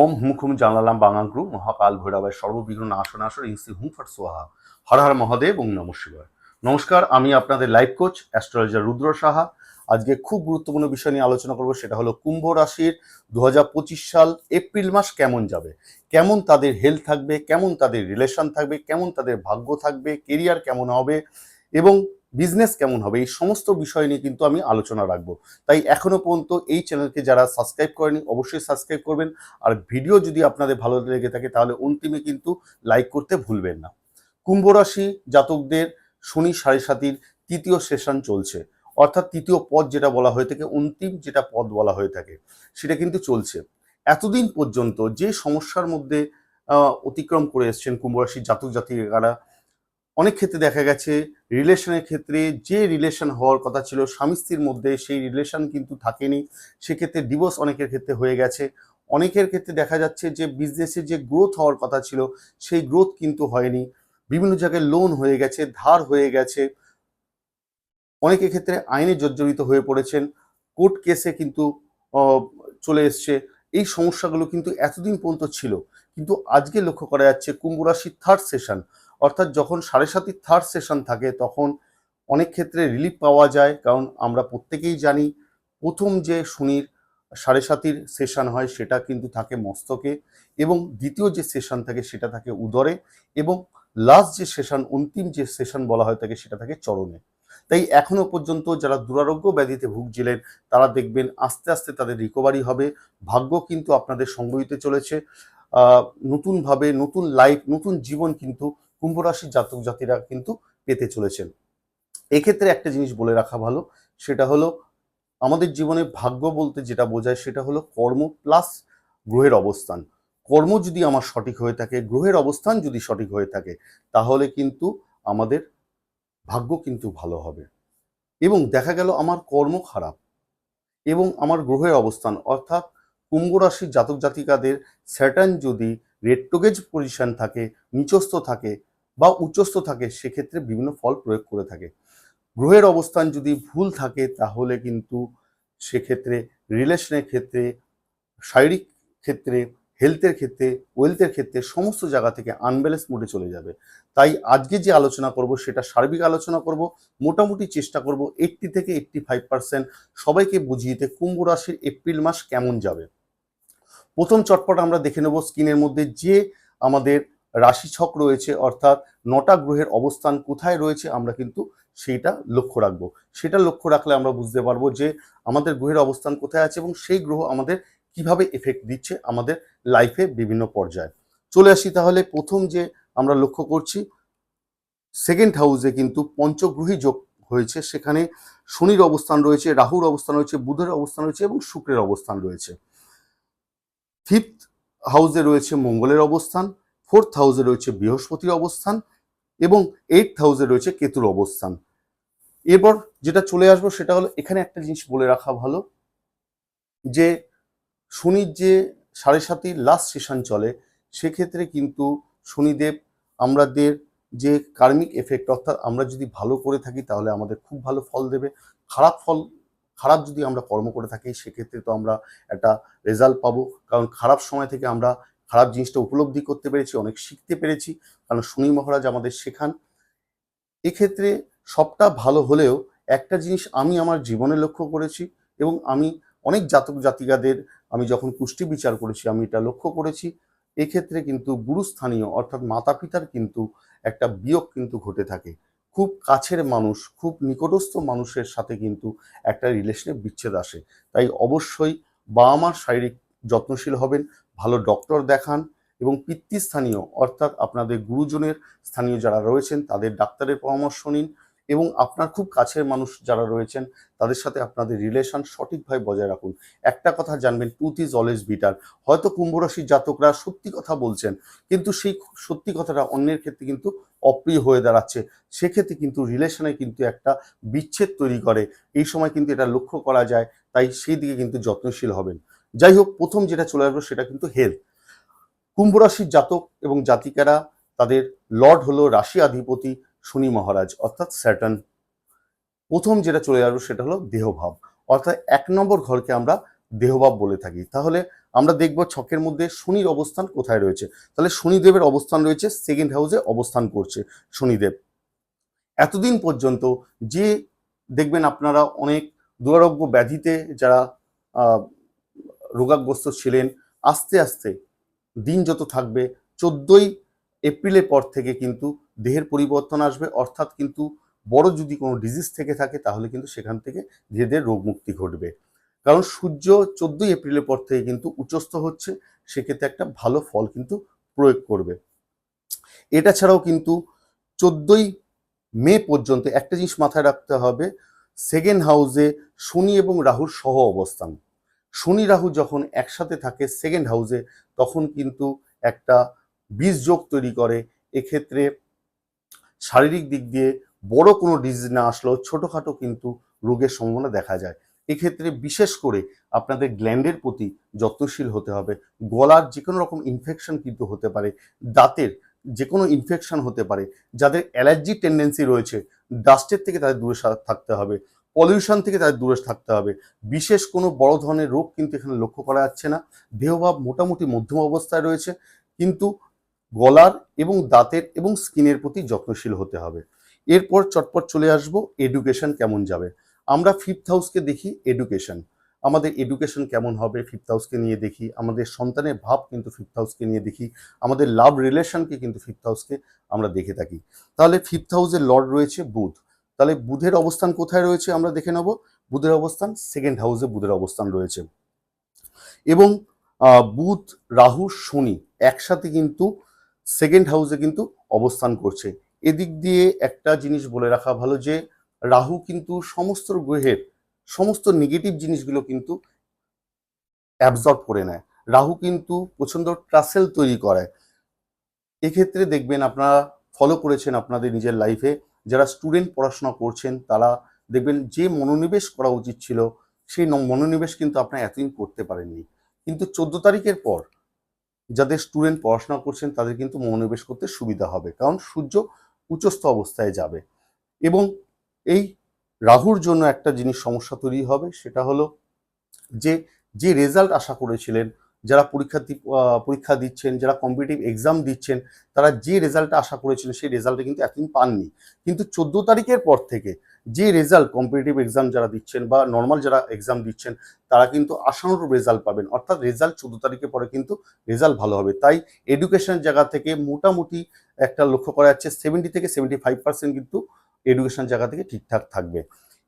ওম হুম জানালাম বাঙাঙ্ক্রু মহাকাল ভৈরবের সর্ববিঘ্ন আসন আসর ইংসি হুম ফট সোহা। হর হর মহাদেব ওম নম শিবায়। নমস্কার, আমি আপনাদের life coach, astrologer Rudra Saha. আজকে খুব গুরুত্বপূর্ণ বিষয় নিয়ে আলোচনা করব, সেটা হলো কুম্ভ রাশির দু হাজার পঁচিশ সাল এপ্রিল মাস কেমন যাবে? কেমন তাদের হেলথ থাকবে? কেমন তাদের রিলেশন থাকবে? কেমন তাদের ভাগ্য থাকবে? কেরিয়ার কেমন হবে? এবং বিজনেস কেমন হবে, এই সমস্ত বিষয় নিয়ে কিন্তু আমি আলোচনা রাখব। তাই এখনও পর্যন্ত এই চ্যানেলকে যারা সাবস্ক্রাইব করেনি, অবশ্যই সাবস্ক্রাইব করবেন। আর ভিডিও যদি আপনাদের ভালো লেগে থাকে, তাহলে অন্তিমে কিন্তু লাইক করতে ভুলবেন না। কুম্ভ রাশি জাতকদের শনি সাড়ে সাতির তৃতীয় সেশন চলছে। অর্থাৎ তৃতীয় পদ যেটা বলা হয়ে থাকে, অন্তিম যেটা পদ বলা হয়ে থাকে, সেটা কিন্তু চলছে। এতদিন পর্যন্ত যে সমস্যার মধ্যে অতিক্রম করে এসছেন কুম্ভ রাশির জাতক জাতিকারা অনেক ক্ষেত্রে দেখা গেছে রিলেশনের ক্ষেত্রে যে রিলেশন হওয়ার কথা ছিল, স্বামী স্ত্রীর মধ্যে সেই রিলেশন কিন্তু থাকেনি। সেক্ষেত্রে ডিভোর্স অনেকের ক্ষেত্রে হয়ে গেছে। অনেকের ক্ষেত্রে দেখা যাচ্ছে যে বিজনেসে যে গ্রোথ হওয়ার কথা ছিল, সেই গ্রোথ কিন্তু হয়নি। বিভিন্ন জায়গায় লোন হয়ে গেছে, ধার হয়ে গেছে। অনেকের ক্ষেত্রে আইনে জর্জরিত হয়ে পড়েছেন। কোর্ট কেসে কিন্তু চলে এসছে। এই সমস্যাগুলো কিন্তু এতদিন পর্যন্ত ছিল। কিন্তু আজকে লক্ষ্য করা যাচ্ছে, কুম্ভ থার্ড সেশন অর্থাৎ যখন সাড়ে সাতির থার্ড সেশন থাকে, তখন অনেক ক্ষেত্রে রিলিফ পাওয়া যায়। কারণ আমরা প্রত্যেকেই জানি, প্রথম যে শনির সাড়ে সাতির সেশন হয়, সেটা কিন্তু থাকে মস্তকে এবং দ্বিতীয় যে সেশন থাকে, সেটা থাকে উদরে এবং লাস্ট যে সেশন অন্তিম যে সেশন বলা হয় থাকে সেটা থাকে চরণে। তাই এখনও পর্যন্ত যারা দুরারোগ্য ব্যাধিতে ভুগছিলেন, তারা দেখবেন আস্তে আস্তে তাদের রিকভারি হবে। ভাগ্য কিন্তু আপনাদের সঙ্গ চলেছে। নতুনভাবে নতুন লাইফ নতুন জীবন কিন্তু কুম্ভ রাশির জাতক জাতিরা কিন্তু পেতে চলেছেন। এক্ষেত্রে একটা জিনিস বলে রাখা ভালো, সেটা হলো আমাদের জীবনে ভাগ্য বলতে যেটা বোঝায় সেটা হলো কর্ম প্লাস গ্রহের অবস্থান। কর্ম যদি আমার সঠিক হয়ে থাকে, গ্রহের অবস্থান যদি সঠিক হয়ে থাকে, তাহলে কিন্তু আমাদের ভাগ্য কিন্তু ভালো হবে। এবং দেখা গেল আমার কর্ম খারাপ এবং আমার গ্রহের অবস্থান, অর্থাৎ কুম্ভ রাশির জাতক জাতিকাদের স্যাটার্ন যদি রেট্রোগেজ পজিশন থাকে, নিচস্থ থাকে বা উচ্চস্থ থাকে, সেক্ষেত্রে বিভিন্ন ফল প্রয়োগ করে থাকে। গ্রহের অবস্থান যদি ভুল থাকে, তাহলে কিন্তু সেক্ষেত্রে রিলেশনের ক্ষেত্রে, শারীরিক ক্ষেত্রে হেলথের ক্ষেত্রে ওয়েলথের ক্ষেত্রে সমস্ত জায়গা থেকে আনব্যালেন্স মোডে চলে যাবে। তাই আজকে যে আলোচনা করব, সেটা সার্বিক আলোচনা করব, মোটামুটি চেষ্টা করব এইট্টি থেকে এইট্টি ফাইভ পার্সেন্ট সবাইকে বুঝিয়ে কুম্ভ রাশির এপ্রিল মাস কেমন যাবে। প্রথম চটপট আমরা দেখে নেব স্ক্রিনের মধ্যে যে আমাদের রাশিছক রয়েছে, অর্থাৎ নটা গ্রহের অবস্থান কোথায় রয়েছে, আমরা কিন্তু সেইটা লক্ষ্য রাখব। সেটা লক্ষ্য রাখলে আমরা বুঝতে পারব যে আমাদের গ্রহের অবস্থান কোথায় আছে এবং সেই গ্রহ আমাদের কীভাবে এফেক্ট দিচ্ছে আমাদের লাইফে বিভিন্ন পর্যায়ে। চলে আসি তাহলে প্রথম যে আমরা লক্ষ্য করছি সেকেন্ড হাউসে কিন্তু পঞ্চগ্রহী যোগ হয়েছে, সেখানে শনির অবস্থান রয়েছে, রাহুর অবস্থান রয়েছে, বুধের অবস্থান রয়েছে এবং শুক্রের অবস্থান রয়েছে। ফিফথ হাউসে রয়েছে মঙ্গলের অবস্থান, ফোর্থ হাউসে রয়েছে বৃহস্পতির অবস্থান এবং এইট হাউসে রয়েছে কেতুর অবস্থান। এরপর যেটা চলে আসব সেটা হলো এখানে একটা জিনিস বলে রাখা ভালো, যে শনির যে সাড়ে সাতির লাস্ট সেশন চলে, সেক্ষেত্রে কিন্তু শনিদেব আমাদের যে কার্মিক এফেক্ট অর্থাৎ আমরা যদি ভালো করে থাকি তাহলে আমাদের খুব ভালো ফল দেবে। খারাপ ফল খারাপ যদি আমরা কর্ম করে থাকি, সেক্ষেত্রে তো আমরা একটা রেজাল্ট পাবো। কারণ খারাপ সময় থেকে আমরা খারাপ জিনিসটা উপলব্ধি করতে পেরেছি, অনেক শিখতে পেরেছি। কারণ শনি মহারাজ আমাদের শেখান। এক্ষেত্রে সবটা ভালো হলেও একটা জিনিস আমি আমার জীবনে লক্ষ্য করেছি এবং আমি অনেক জাতক জাতিকাদের, আমি যখন কুষ্টি বিচার করেছি, আমি এটা লক্ষ্য করেছি। এক্ষেত্রে কিন্তু গুরুস্থানীয় অর্থাৎ মাতা পিতার কিন্তু একটা বিয়োগ কিন্তু ঘটে থাকে। খুব কাছের মানুষ, খুব নিকটস্থ মানুষের সাথে কিন্তু একটা রিলেশনে বিচ্ছেদ আসে। তাই অবশ্যই বাবা মার শারীরিক যত্নশীল হবেন, ভালো ডক্টর দেখান এবং পিতৃস্থানীয় অর্থাৎ আপনাদের গুরুজনের স্থানীয় যারা রয়েছেন তাদের ডাক্তারের পরামর্শ নিন। এবং আপনার খুব কাছের মানুষ যারা রয়েছেন, তাদের সাথে আপনাদের রিলেশন সঠিকভাবে বজায় রাখুন। একটা কথা জানবেন টুথ ইজ অলওয়েজ বিটার হয়তো কুম্ভ রাশির জাতকরা সত্যি কথা বলছেন, কিন্তু সেই সত্যি কথাটা অন্যের ক্ষেত্রে কিন্তু অপ্রিয় হয়ে দাঁড়াচ্ছে। সেক্ষেত্রে কিন্তু রিলেশনে কিন্তু একটা বিচ্ছেদ তৈরি করে। এই সময় কিন্তু এটা লক্ষ্য করা যায়, তাই সেই দিকে কিন্তু যত্নশীল হবেন। যাই হোক, প্রথম যেটা চলে আসবে সেটা কিন্তু হেলথ কুম্ভ রাশির জাতক এবং জাতিকারা, তাদের লর্ড হলো রাশি অধিপতি শনি মহারাজ, অর্থাৎ স্যাটার্ন। প্রথম যেটা চলে আসবে সেটা হলো দেহভাব। অর্থাৎ এক নম্বর ঘরকে আমরা দেহভাব বলে থাকি। তাহলে আমরা দেখব ছকের মধ্যে শনির অবস্থান কোথায় রয়েছে। তাহলে শনিদেবের অবস্থান রয়েছে সেকেন্ড হাউসে অবস্থান করছে শনিদেব। এতদিন পর্যন্ত যে দেখবেন আপনারা অনেক দুরারোগ্য ব্যাধিতে যারা রোগাগ্রস্ত ছিলেন, আস্তে আস্তে দিন যত থাকবে, চোদ্দই এপ্রিলের পর থেকে কিন্তু দেহের পরিবর্তন আসবে, অর্থাৎ কিন্তু বড় যদি কোনো ডিজিজ থেকে থাকে, তাহলে কিন্তু সেখান থেকে ধীরে ধীরে রোগ মুক্তি ঘটবে। কারণ সূর্য চোদ্দই এপ্রিলের পর থেকে কিন্তু উচ্চস্থ হচ্ছে, সেক্ষেত্রে একটা ভালো ফল কিন্তু প্রয়োগ করবে। এটা ছাড়াও কিন্তু চোদ্দই মে পর্যন্ত একটা জিনিস মাথায় রাখতে হবে, সেকেন্ড হাউসে শনি এবং রাহুর সহ অবস্থান। শনি রাহু যখন একসাথে থাকে সেকেন্ড হাউসে, তখন কিন্তু একটা বীজ যোগ তৈরি করে, এক্ষেত্রে শারীরিক দিক দিয়ে বড় কোনো ডিজিজ না আসলেও ছোটোখাটো কিন্তু রোগের সম্ভাবনা দেখা যায়। এক্ষেত্রে বিশেষ করে আপনাদের গ্ল্যান্ডের প্রতি যত্নশীল হতে হবে। গলার যে কোনো রকম ইনফেকশন কিন্তু হতে পারে, দাঁতের যে কোনো ইনফেকশন হতে পারে, যাদের অ্যালার্জি টেন্ডেন্সি রয়েছে ডাস্টের থেকে তাদের দূরে থাকতে হবে পলিউশন থেকে তাদের দূরে থাকতে হবে। বিশেষ কোনো বড় ধরনের রোগ কিন্তু এখানে লক্ষ্য করা যাচ্ছে না। দেহভাব মোটামুটি মধ্যম অবস্থায় রয়েছে, কিন্তু গলার এবং দাঁতের এবং স্কিনের প্রতি যত্নশীল হতে হবে। এরপর চটপট চলে আসব এডুকেশন কেমন যাবে? আমরা ফিফথ হাউসকে দেখি এডুকেশন আমাদের এডুকেশন কেমন হবে ফিফথ হাউসকে নিয়ে দেখি। আমাদের সন্তানের ভাব কিন্তু ফিফথ হাউসকে নিয়ে দেখি। আমাদের লাভ রিলেশনকে কিন্তু ফিফথ হাউসকে আমরা দেখে থাকি। তাহলে ফিফথ হাউসের লর্ড রয়েছে বুধ। তাহলে বুধের অবস্থান কোথায় রয়েছে আমরা দেখে নেব? বুধের অবস্থান সেকেন্ড হাউসে বুধের অবস্থান রয়েছে। এবং বুধ, রাহু, শনি একসাথে কিন্তু সেকেন্ড হাউসে কিন্তু অবস্থান করছে। এদিক দিয়ে একটা জিনিস বলে রাখা ভালো যে, রাহু কিন্তু সমস্ত গ্রহের সমস্ত নেগেটিভ জিনিসগুলো কিন্তু অ্যাবজর্ব করে নেয়। রাহু কিন্তু প্রচণ্ড ট্রাসেল তৈরি করে এক্ষেত্রে দেখবেন আপনারা ফলো করেছেন আপনাদের নিজের লাইফে যারা স্টুডেন্ট পড়াশোনা করছেন, তারা দেখবেন যে মনোনিবেশ করা উচিত ছিল, সেই মনোনিবেশ কিন্তু আপনারা এতদিন করতে পারেননি। কিন্তু চোদ্দ তারিখের পর যাদের স্টুডেন্ট পড়াশোনা করছেন, তাদের কিন্তু মনোনিবেশ করতে সুবিধা হবে। কারণ সূর্য উচ্চস্থ অবস্থায় যাবে। এবং এই রাহুর জন্য একটা জিনিস সমস্যা তৈরি হবে, সেটা হলো যে যে রেজাল্ট আশা করেছিলেন যারা পরীক্ষার্থী আহ, পরীক্ষা দিচ্ছেন যারা কম্পিটিটিভ এক্সাম দিচ্ছেন তারা যে রেজাল্টটা আশা করেছিলেন সেই রেজাল্টটা কিন্তু এতদিন পাননি। কিন্তু চোদ্দ তারিখের পর থেকে যে রেজাল্ট কম্পিটিটিভ এক্সাম যারা দিচ্ছেন বা নর্মাল যারা এক্সাম দিচ্ছেন তারা কিন্তু আশানুরূপ রেজাল্ট পাবেন। অর্থাৎ রেজাল্ট চোদ্দ তারিখের পরে কিন্তু রেজাল্ট ভালো হবে। তাই এডুকেশনের জায়গা থেকে মোটামুটি একটা লক্ষ্য করা যাচ্ছে সেভেন্টি থেকে সেভেন্টি ফাইভ পার্সেন্ট কিন্তু এডুকেশন জায়গা থেকে ঠিকঠাক থাকবে।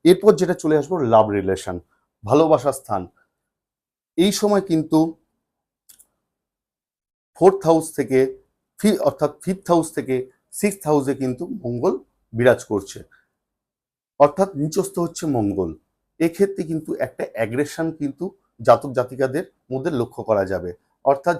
এরপর যেটা চলে আসব লাভ রিলেশন ভালোবাসার স্থান। এই সময় কিন্তু ফোর্থ হাউস থেকে অর্থাৎ ফিফথ হাউস থেকে সিক্সথ হাউসে কিন্তু মঙ্গল বিরাজ করছে। অর্থাৎ নিচস্থ হচ্ছে মঙ্গল। এক্ষেত্রে কিন্তু একটা অ্যাগ্রেশন কিন্তু জাতক জাতিকাদের মধ্যে লক্ষ্য করা যাবে। অর্থাৎ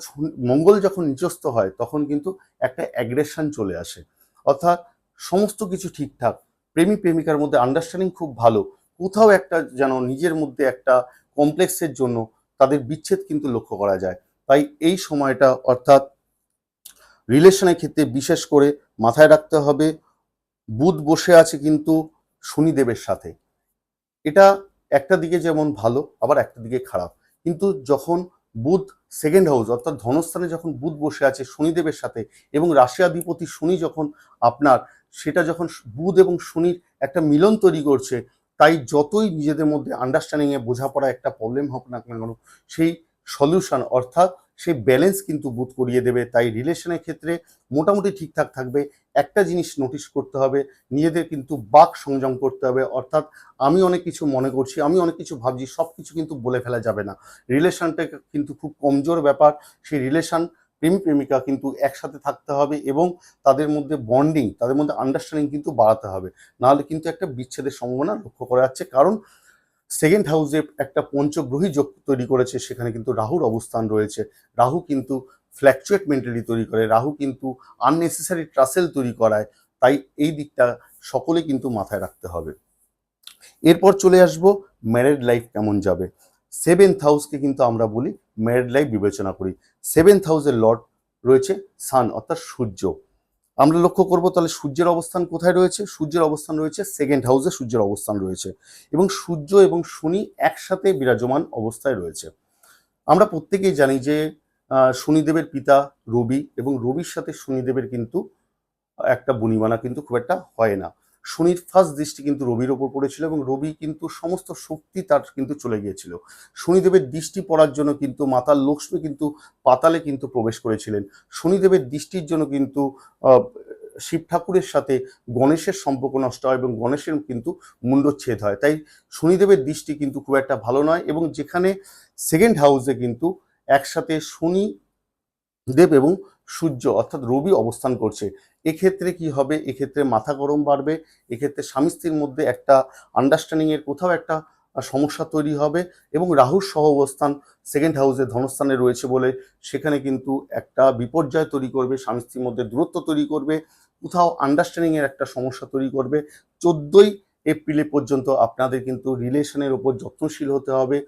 মঙ্গল যখন নিচস্থ হয়, তখন কিন্তু একটা অ্যাগ্রেশন চলে আসে। অর্থাৎ সমস্ত কিছু ঠিকঠাক। প্রেমী প্রেমিকার মধ্যে আন্ডারস্ট্যান্ডিং খুব ভালো। কোথাও একটা যেন নিজের মধ্যে একটা কমপ্লেক্সের জন্য তাদের বিচ্ছেদ কিন্তু লক্ষ্য করা যায়। তাই এই সময়টা অর্থাৎ রিলেশনের ক্ষেত্রে বিশেষ করে মাথায় রাখতে হবে, বুধ বসে আছে কিন্তু শনিদেবের সাথে। এটা একটা দিকে যেমন ভালো, আবার একটা দিকে খারাপ। কিন্তু যখন বুধ সেকেন্ড হাউস অর্থাৎ ধনস্থানে যখন বুধ বসে আছে শনিদেবের সাথে এবং রাশিয়াধিপতি শনি যখন আপনার, সেটা যখন বুধ এবং শনির একটা মিলন তৈরি করছে, তাই যতই নিজেদের মধ্যে আন্ডারস্ট্যান্ডিংয়ে বোঝাপড়া একটা প্রবলেম হোক না কেন, সেই সলিউশন, অর্থাৎ সেই ব্যালেন্স কিন্তু বুধ করিয়ে দেবে। তাই রিলেশনের ক্ষেত্রে মোটামুটি ঠিকঠাক থাকবে। একটা জিনিস নোটিশ করতে হবে, নিজেদের কিন্তু বাক সংযম করতে হবে। অর্থাৎ আমি অনেক কিছু মনে করছি, আমি অনেক কিছু ভাবছি সব কিছু কিন্তু বলে ফেলা যাবে না। রিলেশনটা কিন্তু খুব কমজোর ব্যাপার। সেই রিলেশন প্রেমী প্রেমিকা কিন্তু একসাথে থাকতে হবে এবং তাদের মধ্যে বন্ডিং তাদের মধ্যে আন্ডারস্ট্যান্ডিং কিন্তু বাড়াতে হবে। নাহলে কিন্তু একটা বিচ্ছেদের সম্ভাবনা লক্ষ্য করা যাচ্ছে। কারণ সেকেন্ড হাউসে একটা পঞ্চগ্রহী যোগ তৈরি করেছে, সেখানে কিন্তু রাহুর অবস্থান রয়েছে। রাহু কিন্তু ফ্ল্যাকচুয়েট মেন্টালি তৈরি করে, রাহু কিন্তু আননেসেসারি ট্রাসেল তৈরি করায়, তাই এই দিকটা সকলে কিন্তু মাথায় রাখতে হবে। এরপর চলে আসব ম্যারেড লাইফ কেমন যাবে? সেভেন্থ হাউসকে কিন্তু আমরা বলি ম্যারেড লাইফ বিবেচনা করি। সেভেন্থ হাউসের লর্ড রয়েছে সান অর্থাৎ সূর্য। আমরা লক্ষ্য করব তাহলে সূর্যের অবস্থান কোথায় রয়েছে? সূর্যের অবস্থান রয়েছে সেকেন্ড হাউসে সূর্যের অবস্থান রয়েছে এবং সূর্য এবং শনি একসাথে বিরাজমান অবস্থায় রয়েছে। আমরা প্রত্যেকেই জানি যে শনিদেবের পিতা রবি এবং রবির সাথে শনিদেবের কিন্তু একটা বনিমানা কিন্তু খুব একটা হয় না। শনির ফার্স্ট দৃষ্টি কিন্তু রবির ওপর পড়েছিল এবং রবি কিন্তু সমস্ত শক্তি তার কিন্তু চলে গিয়েছিল। শনিদেবের দৃষ্টি পড়ার জন্য কিন্তু মাতার লক্ষ্মী কিন্তু পাতালে কিন্তু প্রবেশ করেছিলেন। শনিদেবের দৃষ্টির জন্য কিন্তু শিব ঠাকুরের সাথে গণেশের সম্পর্ক নষ্ট হয় এবং গণেশের কিন্তু মুন্ডচ্ছেদ হয়। তাই শনিদেবের দৃষ্টি কিন্তু খুব একটা ভালো নয় এবং যেখানে সেকেন্ড হাউসে কিন্তু একসাথে শনি দেব এবং সূর্য অর্থাৎ রবি অবস্থান করছে। এক্ষেত্রে কি হবে? এক্ষেত্রে মাথা গরম বাড়বে। এক্ষেত্রে স্বামী স্ত্রীর মধ্যে একটা আন্ডারস্ট্যান্ডিং এর কোথাও একটা সমস্যা তৈরি হবে এবং রাহুর সহ অবস্থান সেকেন্ড হাউসে ধনস্থানে রয়েছে বলে সেখানে কিন্তু একটা বিপর্যয় তৈরি করবে, স্বামী স্ত্রীর মধ্যে দূরত্ব তৈরি করবে, কোথাও আন্ডারস্ট্যান্ডিং এর একটা সমস্যা তৈরি করবে। চোদ্দই এপ্রিলে পর্যন্ত আপনাদের কিন্তু রিলেশনের ওপর যত্নশীল হতে হবে।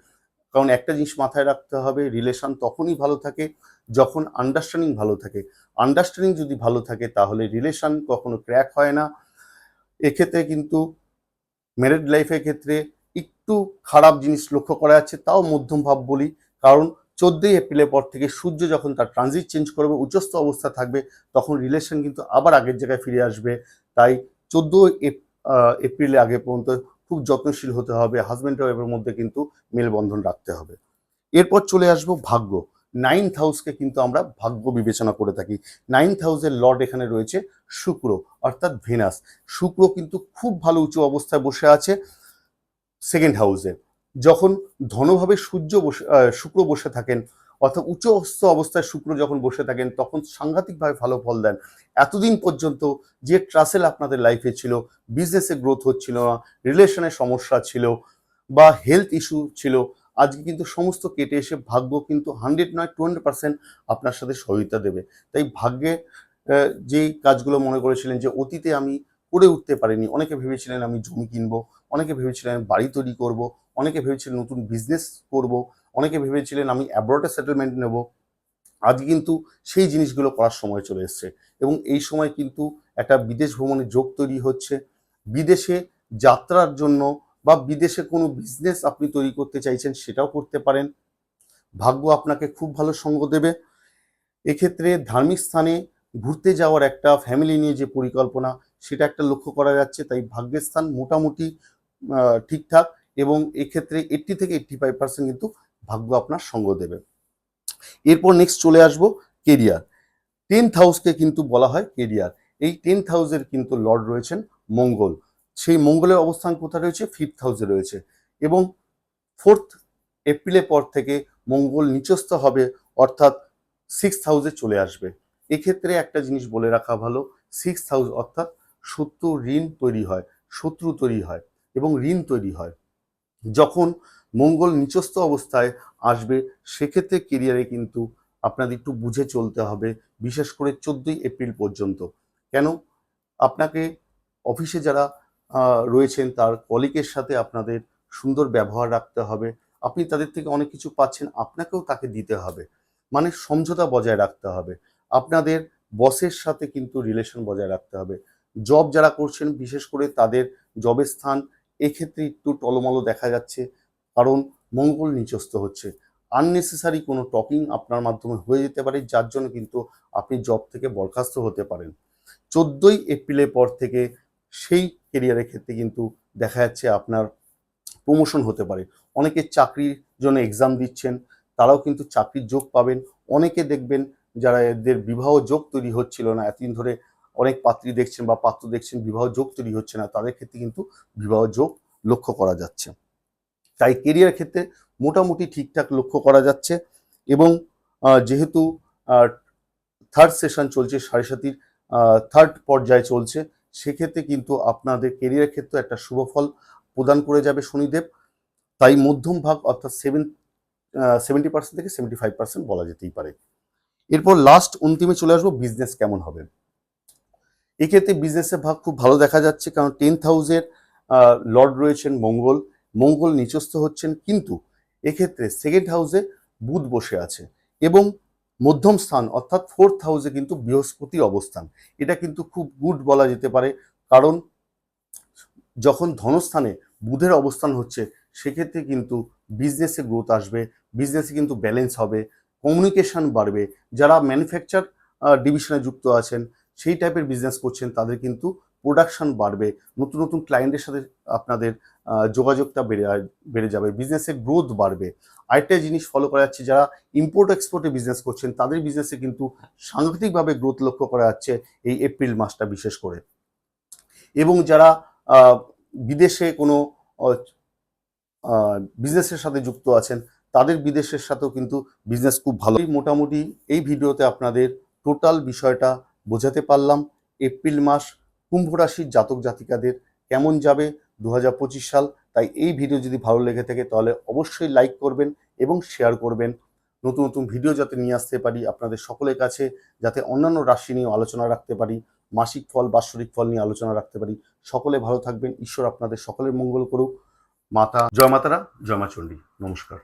কারণ একটা জিনিস মাথায় রাখতে হবে রিলেশন তখনই ভালো থাকে যখন আন্ডারস্ট্যান্ডিং ভালো থাকে। আন্ডারস্ট্যান্ডিং যদি ভালো থাকে তাহলে রিলেশন কখনো ক্র্যাক হয় না। এক্ষেত্রে কিন্তু ম্যারেড লাইফের ক্ষেত্রে একটু খারাপ জিনিস লক্ষ্য করা যাচ্ছে, তাও মধ্যম ভাব বলি। কারণ চোদ্দই এপ্রিলের পর থেকে সূর্য যখন তার ট্রানজিট চেঞ্জ করবে, উচ্চস্থ অবস্থা থাকবে, তখন রিলেশন কিন্তু আবার আগের জায়গায় ফিরে আসবে। তাই চোদ্দ এপ্রিলে আগে পর্যন্ত খুব যত্নশীল হতে হবে হাজব্যান্ড ওয়াইফের মধ্যে কিন্তু মেলবন্ধন রাখতে হবে। এরপর চলে আসব ভাগ্য। নাইন্থ হাউসকে কিন্তু আমরা ভাগ্য বিবেচনা করে থাকি। নাইন্থ হাউসের লর্ড এখানে রয়েছে শুক্র, অর্থাৎ ভেনাস। শুক্র কিন্তু খুব ভালো উঁচু অবস্থায় বসে আছে সেকেন্ড হাউসে যখন ধনভাবে সূর্য বসে শুক্র বসে থাকেন অর্থাৎ উচ্চ অস্ত অবস্থায় শুক্র যখন বসে থাকেন, তখন সাংঘাতিকভাবে ভালো ফল দেন। এতদিন পর্যন্ত যে ট্রাসেল আপনাদের লাইফে ছিল বিজনেসে গ্রোথ হচ্ছিল না রিলেশনের সমস্যা ছিল বা হেলথ ইস্যু ছিল, আজকে কিন্তু সমস্ত কেটে এসে ভাগ্য কিন্তু হান্ড্রেড নয় টু হান্ড্রেড পার্সেন্ট আপনার সাথে সহায়তা দেবে। তাই ভাগ্যে যেই কাজগুলো মনে করেছিলেন যে অতীতে আমি করে উঠতে পারিনি, অনেকে ভেবেছিলেন আমি জমি কিনবো, অনেকে ভেবেছিলেন বাড়ি তৈরি করব, অনেকে ভেবেছিলেন নতুন বিজনেস করব অনেকে ভেবেছিলেন আমি অ্যাব্রডে সেটেলমেন্ট নেব। আজ কিন্তু সেই জিনিসগুলো করার সময় চলে এসছে এবং এই সময় কিন্তু একটা বিদেশ ভ্রমণের যোগ তৈরি হচ্ছে। বিদেশে যাত্রার জন্য বা বিদেশে কোনো বিজনেস আপনি তৈরি করতে চাইছেন সেটাও করতে পারেন। ভাগ্য আপনাকে খুব ভালো সঙ্গ দেবে। এক্ষেত্রে ধার্মিক স্থানে ঘুরতে যাওয়ার একটা ফ্যামিলি নিয়ে যে পরিকল্পনা, সেটা একটা লক্ষ্য করা যাচ্ছে। তাই ভাগ্যের স্থান মোটামুটি ঠিকঠাক এবং এক্ষেত্রে এইট্টি থেকে এইট্টি ফাইভ পার্সেন্ট কিন্তু ভাগ্য আপনার সঙ্গ দেবে। এরপর নেক্সট চলে আসব কেরিয়ার। টেন্থ হাউসকে কিন্তু বলা হয় কেরিয়ার। এই টেন্থ হাউসের কিন্তু লর্ড রয়েছেন মঙ্গল। সেই মঙ্গলের অবস্থান কোথায় রয়েছে? ফিফথ হাউসে রয়েছে। এবং ফোর্থ এপ্রিলের পর থেকে মঙ্গল নিচস্থ হবে, অর্থাৎ সিক্স হাউসে চলে আসবে। এক্ষেত্রে একটা জিনিস বলে রাখা ভালো সিক্স হাউস অর্থাৎ শত্রু ঋণ তৈরি হয়, শত্রু তৈরি হয় এবং ঋণ তৈরি হয়। যখন মঙ্গল নিচস্থ অবস্থায় আসবে, সেক্ষেত্রে কেরিয়ারে কিন্তু আপনাদের একটু বুঝে চলতে হবে, বিশেষ করে চোদ্দই এপ্রিল পর্যন্ত। কেন? আপনাকে অফিসে যারা রয়েছেন, তার কলিকের সাথে আপনাদের সুন্দর ব্যবহার রাখতে হবে। আপনি তাদের থেকে অনেক কিছু পাচ্ছেন, আপনাকেও তাকে দিতে হবে। মানে সমঝোতা বজায় রাখতে হবে। আপনাদের বসের সাথে কিন্তু রিলেশন বজায় রাখতে হবে। জব যারা করছেন, বিশেষ করে তাদের জবের স্থান, এক্ষেত্রে একটু টলমলো দেখা যাচ্ছে। কারণ মঙ্গল নিচস্থ হচ্ছে। আননেসেসারি কোনো টকিং আপনার মাধ্যমে হয়ে যেতে পারে, যার জন্য কিন্তু আপনি জব থেকে বরখাস্ত হতে পারেন। চোদ্দোই এপ্রিলের পর থেকে সেই কেরিয়ারের ক্ষেত্রে কিন্তু দেখা যাচ্ছে আপনার প্রমোশন হতে পারে। অনেকে চাকরির জন্য এক্সাম দিচ্ছেন, তারাও কিন্তু চাকরির যোগ পাবেন। অনেকে দেখবেন যারা এদের বিবাহ যোগ তৈরি হচ্ছিল না, এতদিন ধরে অনেক পাত্রী দেখছেন বা পাত্র দেখছেন বিবাহ যোগ তৈরি হচ্ছে না, তাদের ক্ষেত্রে কিন্তু বিবাহ যোগ লক্ষ্য করা যাচ্ছে। তাই কেরিয়ার ক্ষেত্রে মোটামুটি ঠিকঠাক লক্ষ্য করা যাচ্ছে এবং যেহেতু থার্ড সেশন চলছে সাড়ে সাতির থার্ড পর্যায়ে চলছে, সেক্ষেত্রে কিন্তু আপনাদের কেরিয়ার ক্ষেত্রে একটা শুভ ফল প্রদান করে যাবে শনিদেব। তাই মধ্যম ভাগ অর্থাৎ সেভেন সেভেন্টি পার্সেন্ট থেকে সেভেন্টি ফাইভ পার্সেন্ট বলা যেতেই পারে। এরপর লাস্ট অন্তিমে চলে আসব বিজনেস কেমন হবে। এক্ষেত্রে বিজনেসের ভাগ খুব ভালো দেখা যাচ্ছে, কারণ টেন্থ হাউসের লর্ড রয়েছেন মঙ্গল। মঙ্গল নিচস্থ হচ্ছেন কিন্তু এক্ষেত্রে সেকেন্ড হাউসে বুধ বসে আছে এবং মধ্যম স্থান অর্থাৎ ফোর্থ হাউসে কিন্তু বৃহস্পতি অবস্থান। এটা কিন্তু খুব গুড বলা যেতে পারে কারণ যখন ধনস্থানে বুধের অবস্থান হচ্ছে, সেক্ষেত্রে কিন্তু বিজনেসে গ্রোথ আসবে বিজনেসে কিন্তু ব্যালেন্স হবে কমিউনিকেশন বাড়বে। যারা ম্যানুফ্যাকচার ডিভিশনে যুক্ত আছেন, সেই টাইপের বিজনেস করছেন, তাদের কিন্তু প্রোডাকশন বাড়বে, নতুন নতুন ক্লায়েন্টের সাথে আপনাদের যোগাযোগটা বেড়ে বেড়ে যাবে বিজনেসের গ্রোথ বাড়বে। আরেকটা জিনিস ফলো করা যাচ্ছে, যারা ইম্পোর্ট এক্সপোর্টে বিজনেস করছেন, তাদের বিজনেসে কিন্তু সাংঘাতিকভাবে গ্রোথ লক্ষ্য করা যাচ্ছে এই এপ্রিল মাসটা বিশেষ করে। এবং যারা বিদেশে কোনো বিজনেসের সাথে যুক্ত আছেন, তাদের বিদেশের সাথেও কিন্তু বিজনেস খুব ভালো। মোটামুটি এই ভিডিওতে আপনাদের টোটাল বিষয়টা বোঝাতে পারলাম এপ্রিল মাস কুম্ভ রাশির জাতক জাতিকাদের কেমন যাবে দু হাজার পঁচিশ সাল? তাই এই ভিডিও যদি ভালো লেগে থাকে, তাহলে অবশ্যই লাইক করবেন এবং শেয়ার করবেন। নতুন নতুন ভিডিও যাতে নিয়ে আসতে পারি আপনাদের সকলের কাছে, যাতে অন্যান্য রাশি নিয়ে আলোচনা রাখতে পারি, মাসিক ফল, বাৎসরিক ফল নিয়ে আলোচনা রাখতে পারি। সকলে ভালো থাকবেন, ঈশ্বর আপনাদের সকলের মঙ্গল করুক। মাতা, জয় মাতারা, জয় মা চণ্ডী। নমস্কার।